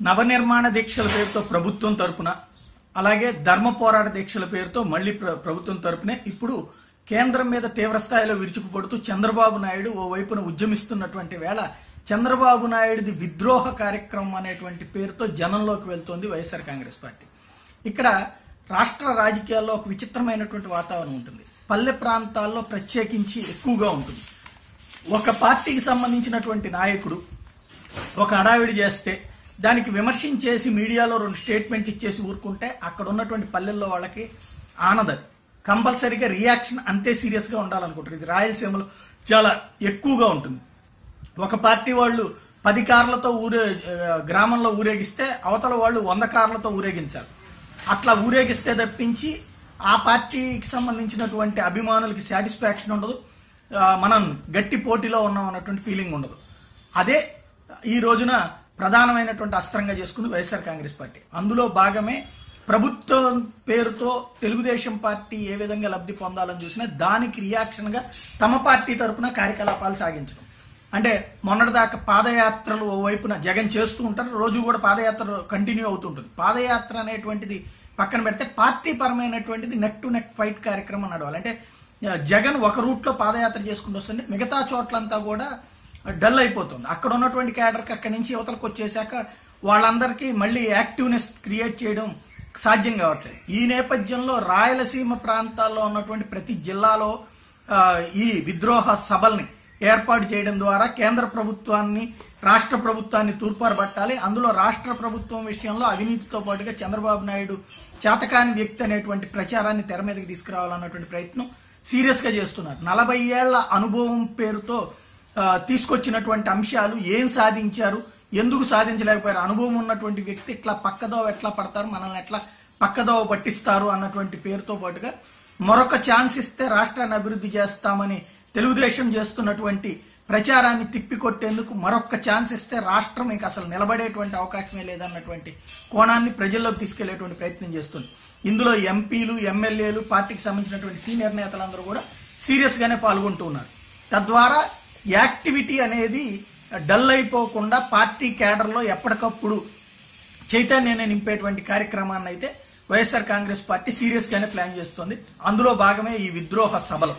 నవనిర్మాణ దీక్షల పేరుతో ప్రభుత్వం తరపున అలాగే ధర్మ పోరాట దీక్షల పేరుతో మళ్ళీ ప్రభుత్వం తరపునే ఇప్పుడు కేంద్రం మీద తీవ్రస్థాయిలో విరుచుకుపడుతూ చంద్రబాబు నాయుడు ఓ వైపున ఉద్యమిస్తున్నటువంటి వేళ చంద్రబాబు నాయుడిది విద్రోహ కార్యక్రమం అనేటువంటి పేరుతో జనంలోకి వెళ్తోంది వైఎస్ఆర్ కాంగ్రెస్ పార్టీ. ఇక్కడ రాష్ట్ర రాజకీయాల్లో ఒక విచిత్రమైనటువంటి వాతావరణం ఉంటుంది. పల్లె ప్రాంతాల్లో ప్రత్యేకించి ఎక్కువగా ఉంటుంది. ఒక పార్టీకి సంబంధించినటువంటి నాయకుడు ఒక హడావిడి చేస్తే దానికి విమర్శించేసి మీడియాలో రెండు స్టేట్మెంట్ ఇచ్చేసి ఊరుకుంటే అక్కడ ఉన్నటువంటి పల్లెల్లో వాళ్ళకి ఆనదది కంపల్సరీగా రియాక్షన్ అంతే సీరియస్గా ఉండాలనుకుంటారు. ఇది రాయలసీమలో చాలా ఎక్కువగా ఉంటుంది. ఒక పార్టీ వాళ్ళు పది కార్లతో ఊరే గ్రామంలో ఊరేగిస్తే అవతల వాళ్ళు వంద కార్లతో ఊరేగించాలి. అట్లా ఊరేగిస్తే తప్పించి ఆ పార్టీకి సంబంధించినటువంటి అభిమానులకి సాటిస్ఫాక్షన్ ఉండదు. మనం గట్టి పోటీలో ఉన్నాం అన్నటువంటి ఫీలింగ్ ఉండదు. అదే ఈ రోజున ప్రధానమైనటువంటి అస్త్రంగా చేసుకుంది వైఎస్ఆర్ కాంగ్రెస్ పార్టీ. అందులో భాగమే ప్రభుత్వం పేరుతో తెలుగుదేశం పార్టీ ఏ విధంగా లబ్ధి పొందాలని చూసినా దానికి రియాక్షన్గా తమ పార్టీ తరపున కార్యకలాపాలు సాగించడం. అంటే మొన్నటిదాకా పాదయాత్రలు ఓ వైపున జగన్ చేస్తూ ఉంటారు రోజు కూడా పాదయాత్ర కంటిన్యూ అవుతుంటుంది. పాదయాత్ర అనేటువంటిది పక్కన పెడితే పార్టీ పరమైనటువంటిది నెక్ టు నెక్ ఫైట్ కార్యక్రమం నడవాలి. అంటే జగన్ ఒక రూట్లో పాదయాత్ర చేసుకుంటూ వస్తుంటే మిగతా చోట్లంతా కూడా డల్ అయిపోతుంది. అక్కడ ఉన్నటువంటి క్యాడర్కి అక్కడి నుంచి యువతలకు వచ్చేసాక వాళ్ళందరికీ మళ్ళీ యాక్టివ్నెస్ క్రియేట్ చేయడం సాధ్యం కావట్లేదు. ఈ నేపథ్యంలో రాయలసీమ ప్రాంతాల్లో ఉన్నటువంటి ప్రతి జిల్లాలో ఈ విద్రోహ సభల్ని ఏర్పాటు చేయడం ద్వారా కేంద్ర ప్రభుత్వాన్ని రాష్ట్ర ప్రభుత్వాన్ని తూర్పారబట్టాలి. అందులో రాష్ట్ర ప్రభుత్వం విషయంలో అవినీతితో పాటుగా చంద్రబాబు నాయుడు చేతకాని వ్యక్తి అనేటువంటి ప్రచారాన్ని తెర మీదకి తీసుకురావాలన్నటువంటి ప్రయత్నం సీరియస్గా చేస్తున్నారు. నలభై ఏళ్ళ అనుభవం పేరుతో తీసుకొచ్చినటువంటి అంశాలు ఏం సాధించారు ఎందుకు సాధించలేకపోయారు అనుభవం ఉన్నటువంటి వ్యక్తి ఇట్లా పక్కదోవ ఎట్లా పడతారు మనల్ని ఎట్లా పక్కదోవ పట్టిస్తారు అన్నటువంటి పేరుతో పాటుగా మరొక ఛాన్స్ ఇస్తే రాష్ట్రాన్ని అభివృద్ధి చేస్తామని తెలుగుదేశం చేస్తున్నటువంటి ప్రచారాన్ని తిప్పికొట్టేందుకు మరొక ఛాన్స్ ఇస్తే రాష్ట్రం ఇంక అసలు నిలబడేటువంటి అవకాశమే లేదన్నటువంటి కోణాన్ని ప్రజల్లోకి తీసుకెళ్ళేటువంటి ప్రయత్నం చేస్తుంది. ఇందులో ఎంపీలు ఎమ్మెల్యేలు పార్టీకి సంబంధించినటువంటి సీనియర్ నేతలందరూ కూడా సీరియస్ గానే పాల్గొంటూ ఉన్నారు. తద్వారా యాక్టివిటీ అనేది డల్ అయిపోకుండా పార్టీ క్యాడర్లో ఎప్పటికప్పుడు చైతన్యాన్ని నింపేటువంటి కార్యక్రమాన్ని అయితే వైఎస్ఆర్ కాంగ్రెస్ పార్టీ సీరియస్గానే ప్లాన్ చేస్తోంది. అందులో భాగమే ఈ విద్రోహ సభలు.